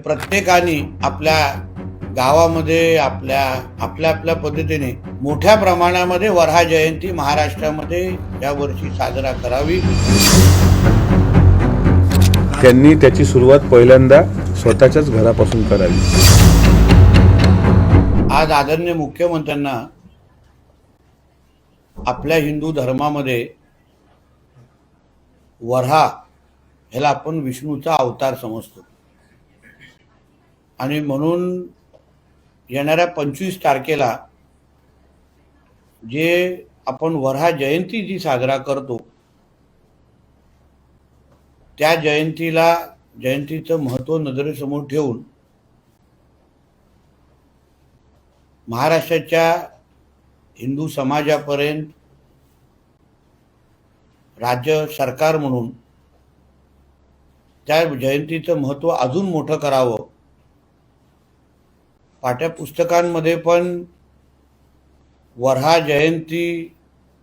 प्रत्येकाने आपल्या गावामध्ये आपल्या आपल्या आपल्या पद्धतीने मोठ्या प्रमाणामध्ये वरहा जयंती महाराष्ट्रामध्ये यावर्षी साजरा करावी. त्यांनी त्याची सुरुवात पहिल्यांदा स्वतःच्याच घरापासून करावी. आज आदरणीय मुख्यमंत्र्यांना आपल्या हिंदू धर्मामध्ये वऱ्हा ह्याला आपण विष्णूचा अवतार समजतो. आणि म्हणून येणाऱ्या पंचवीस तारखेला जे आपण वरहा जयंती जी साजरा करतो त्या जयंतीला जयंतीचं महत्त्व नजरेसमोर ठेवून महाराष्ट्राच्या हिंदू समाजापर्यंत राज्य सरकार म्हणून त्या जयंतीचं महत्त्व अजून मोठं करावं. पाठ्यपुस्तकांमध्ये पण वऱ्हा जयंती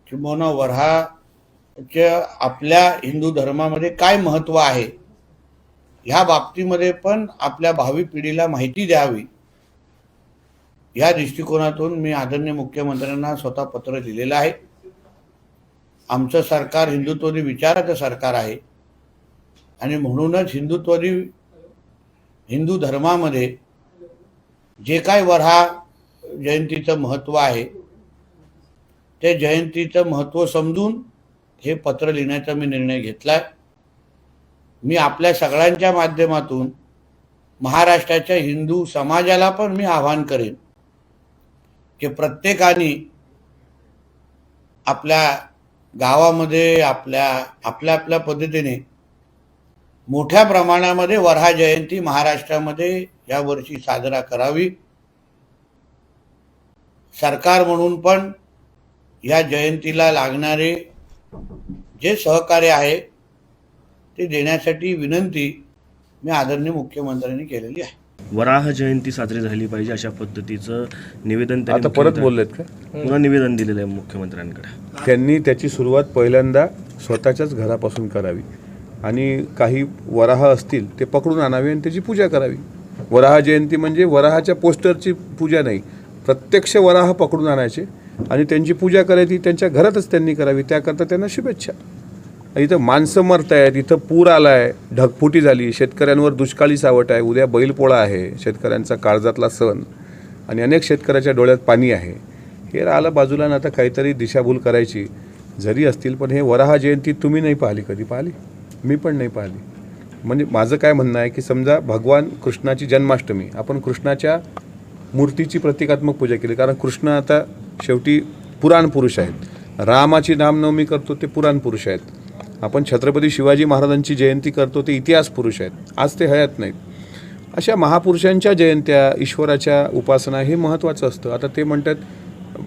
किंवा वऱ्हाच्या आपल्या हिंदू धर्मामध्ये काय महत्त्व आहे? ह्या बाबतीमध्ये पण आपल्या भावी पिढीला माहिती द्यावी. या दृष्टिकोनातून मी आदरणीय मुख्यमंत्र्यांना स्वतः पत्र लिहिलेलं आहे. आमचं सरकार हिंदुत्वदी विचाराचं सरकार आहे. आणि म्हणूनच हिंदुत्वदी हिंदू धर्मामध्ये जे काय वरहा जयंतीचं महत्त्व आहे ते जयंतीचं महत्त्व समजून हे पत्र लिहिण्याचा मी निर्णय घेतला आहे मी आपल्या सगळ्यांच्या माध्यमातून महाराष्ट्राच्या हिंदू समाजाला पण मी आवाहन करेन की प्रत्येकाने आपल्या गावामध्ये आपल्या आपल्या आपल्या पद्धतीने मोठ्या प्रमाणामध्ये वऱ्हा जयंती महाराष्ट्रामध्ये यावर्षी साजरा करावी. सरकार म्हणून पण या जयंतीला लागणारे जे सहकार्य आहे ते देण्यासाठी विनंती मी आदरणीय मुख्यमंत्र्यांनी केलेली आहे. वराह जयंती साजरी झाली पाहिजे अशा पद्धतीचं निवेदन त्यांनी आता परत बोललेत का? पुन्हा निवेदन दिलेलं आहे मुख्यमंत्र्यांकडे. त्यांनी त्याची सुरुवात पहिल्यांदा स्वतःच्याच घरापासून करावी. आणि काही वराह असतील ते पकडून आणावे आणि त्याची पूजा करावी. वराह जयंती म्हणजे वराहाच्या पोस्टरची पूजा नाही. प्रत्यक्ष वराह पकडून आणायचे आणि त्यांची पूजा करायची त्यांच्या घरातच त्यांनी करावी त्याकरता त्यांना शुभेच्छा. इथं माणसं मरत आहेत इथं पूर आला आहे ढगफुटी झाली शेतकऱ्यांवर दुष्काळी सावट आहे उद्या बैलपोळा आहे शेतकऱ्यांचा काळजातला सण आणि अनेक शेतकऱ्याच्या डोळ्यात पाणी आहे. हे राहिलं बाजूला ना आता काहीतरी दिशाभूल करायची जरी असतील पण हे वराह जयंती तुम्ही नाही पाहिली कधी पाहिली? मी पण नाही पाहिली. म्हणजे माझं काय म्हणणं आहे की समजा भगवान कृष्णाची जन्माष्टमी आपण कृष्णाच्या मूर्तीची प्रतिकात्मक पूजा केली. कारण कृष्ण आता शेवटी पुराण पुरुष आहेत. रामाची रामनवमी करतो ते पुराण पुरुष आहेत. आपण छत्रपती शिवाजी महाराजांची जयंती करतो ते इतिहास पुरुष आहेत. आज ते हयात नाहीत. अशा महापुरुषांच्या जयंत्या ईश्वराच्या उपासना हे महत्त्वाचं असतं. आता ते म्हणतात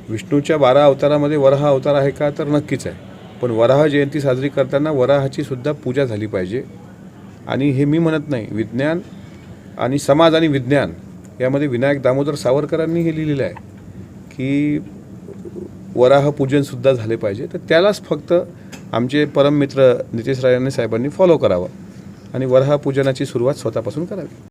विष्णूच्या बारा अवतारामध्ये वरहा अवतार आहे का? तर नक्कीच आहे. पण वराह जयंती साजरी करताना वराहाची सुद्धा पूजा झाली पाहिजे. आणि हे मी म्हणत नाही विज्ञान आणि समाज आणि विज्ञान यामध्ये विनायक दामोदर सावरकरांनी हे लिहिलेलं आहे की वराह पूजनसुद्धा झाले पाहिजे. तर त्यालाच फक्त आमचे परममित्र नितेश राणे साहेबांनी फॉलो करावं आणि वराह पूजनाची सुरुवात स्वतःपासून करावी.